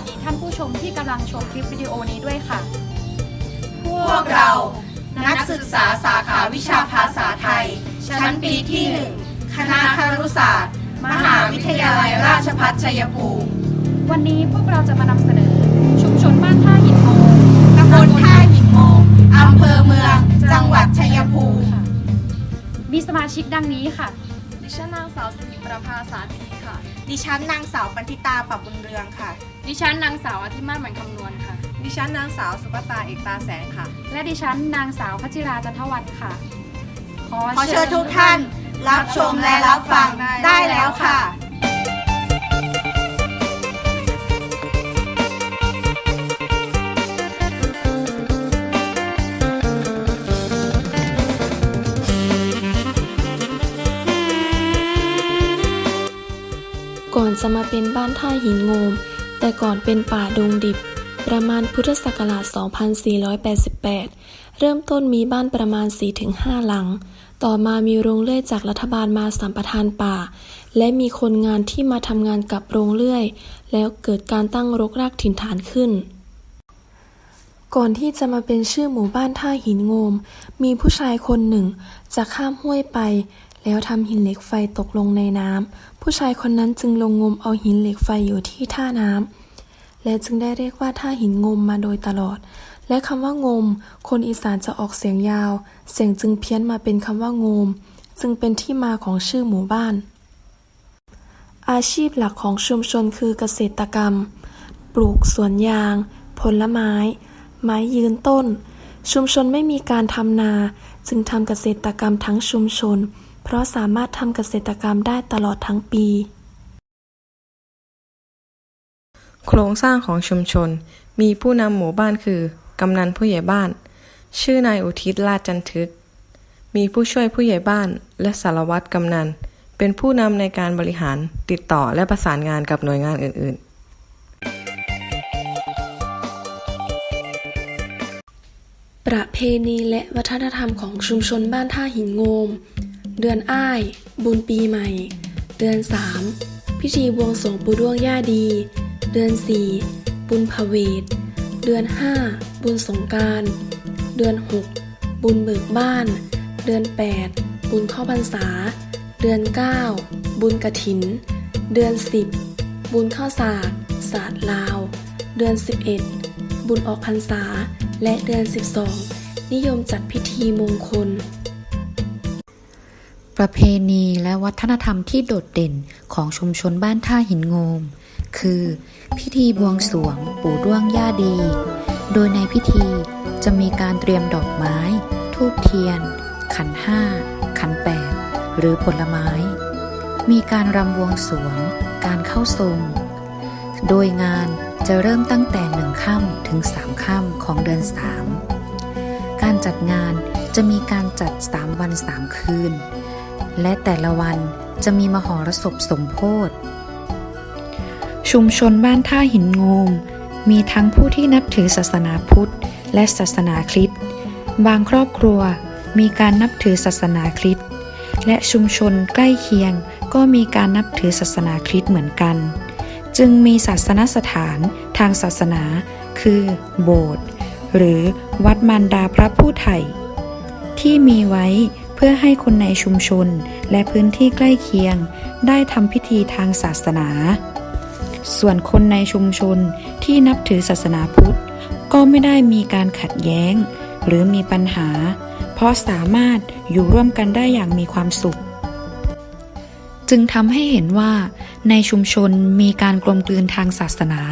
วัสดีท่านผู้ชมที่กำลังชมคลิปวิดีโอนี้ด้วยค่ะ พวกเรา นักศึกษาสาขาวิชาภาษาไทย ชั้นปีที่1คณะครุศาสตร์ มหาวิทยาลัยราชภัฏชัยภูมิ วันนี้พวกเราจะมานำเสนอ ชุมชนบ้านท่าหินโมงตำบลท่าหินโมงอำเภอเมือง จังหวัดชัยภูมิ ค่ะมีสมาชิกดังนี้ค่ะ ดิฉันนางสาวสิริประภาสาธีค่ะ ดิฉันนางสาวปันธิตาปับบุญเรืองค่ะ ดิฉันนางสาวอธิมาศหมันคำนวณค่ะ ดิฉันนางสาวสุปตาเอกตาแสงค่ะ และดิฉันนางสาวพัชิราจันทวันค่ะขอเชิญทุกท่าน รับชมและรับฟังได้แล้วค่ะ จะมาเป็นบ้านท่าหินโงม แต่ก่อนเป็นป่าดงดิบ ประมาณพุทธศักราช 2488 เริ่มต้นมีบ้านประมาณ 4-5 หลัง ต่อมามีโรงเลื่อยจากรัฐบาลมาสัมปทานป่า และมีคนงานที่มาทำงานกับโรงเลื่อย แล้วเกิดการตั้งรกรากถิ่นฐานขึ้นก่อนที่จะมาเป็นชื่อหมู่บ้านท่าหินโงม มีผู้ชายคนหนึ่ง จะข้ามห้วยไป แล้วทำหินเหล็กไฟตกลงในน้ำผู้ชายคนนั้นจึงลงงมเอาหินเหล็กไฟอยู่ที่ท่าน้ำและจึงได้เรียกว่าท่าหินงมมาโดยตลอด และคำว่างม คนอีสานจะออกเสียงยาว เสียงจึงเพี้ยนมาเป็นคำว่างม จึงเป็นที่มาของชื่อหมู่บ้าน อาชีพหลักของชุมชนคือเกษตรกรรม ปลูกสวนยาง ผลไม้ ไม้ยืนต้น ชุมชนไม่มีการทำนา จึงทำเกษตรกรรมทั้งชุมชน เพราะสามารถทำเกษตรกรรมได้ตลอดทั้งปีโครงสร้างของชุมชน มีผู้นำหมู่บ้านคือ กำนันผู้ใหญ่บ้าน ชื่อนายอุทิศลาดจันทึก มีผู้ช่วยผู้ใหญ่บ้านและสารวัตรกำนัน เป็นผู้นำในการบริหารติดต่อและประสานงานกับหน่วยงานอื่นประเพณีและวัฒนธรรมของชุมชนบ้านท่าหินโงม เดือนอ้าย บุญปีใหม่ เดือน 3 พิธีบวงสรวงปู่ด้วงย่าดี เดือน 4 บุญพเวท เดือน 5 บุญสงการ เดือน 6 บุญเบิกบ้าน เดือน 8 บุญเข้าพรรษา เดือน 9 บุญกระถิน เดือน 10 บุญข้าวสากศาสตร์ลาว เดือน 11 บุญออกพรรษา และเดือน 12 นิยมจัดพิธีมงคล ประเพณีและวัฒนธรรมที่โดดเด่นของชุมชนบ้านท่าหินโงม คือ พิธีบวงสรวงปู่ด้วงย่าดี โดยในพิธีจะมีการเตรียมดอกไม้ ทูบเทียน ขันห้า ขันแปด หรือผลไม้ มีการรำบวงสรวง การเข้าทรง โดยงานจะเริ่มตั้งแต่หนึ่งค่ำถึงสามค่ำของเดือนสามการจัดงานจะมีการจัดสามวันสามคืน และแต่ละวันจะมีมหรสพสมโพธิชุมชนบ้านท่าหินงมมีทั้งผู้ที่นับถือศาสนาพุทธ และศาสนาคริสต์บางครอบครัวมีการนับถือศาสนาคริสต์และชุมชนใกล้เคียงก็มีการนับถือศาสนาคริสต์เหมือนกัน จึงมีศาสนสถานทางศาสนา คือ โบสถ์หรือวัดมารดาพระผู้ไถ่ที่มีไว้ เพื่อให้คนในชุมชน และพื้นที่ใกล้เคียง ได้ทำพิธีทางศาสนา ส่วนคนในชุมชนที่นับถือศาสนาพุทธ ก็ไม่ได้มีการขัดแย้ง หรือมีปัญหา เพราะสามารถอยู่ร่วมกันได้อย่างมีความสุข จึงทำให้เห็นว่าในชุมชนมีการกลมกลืนทางศาสนา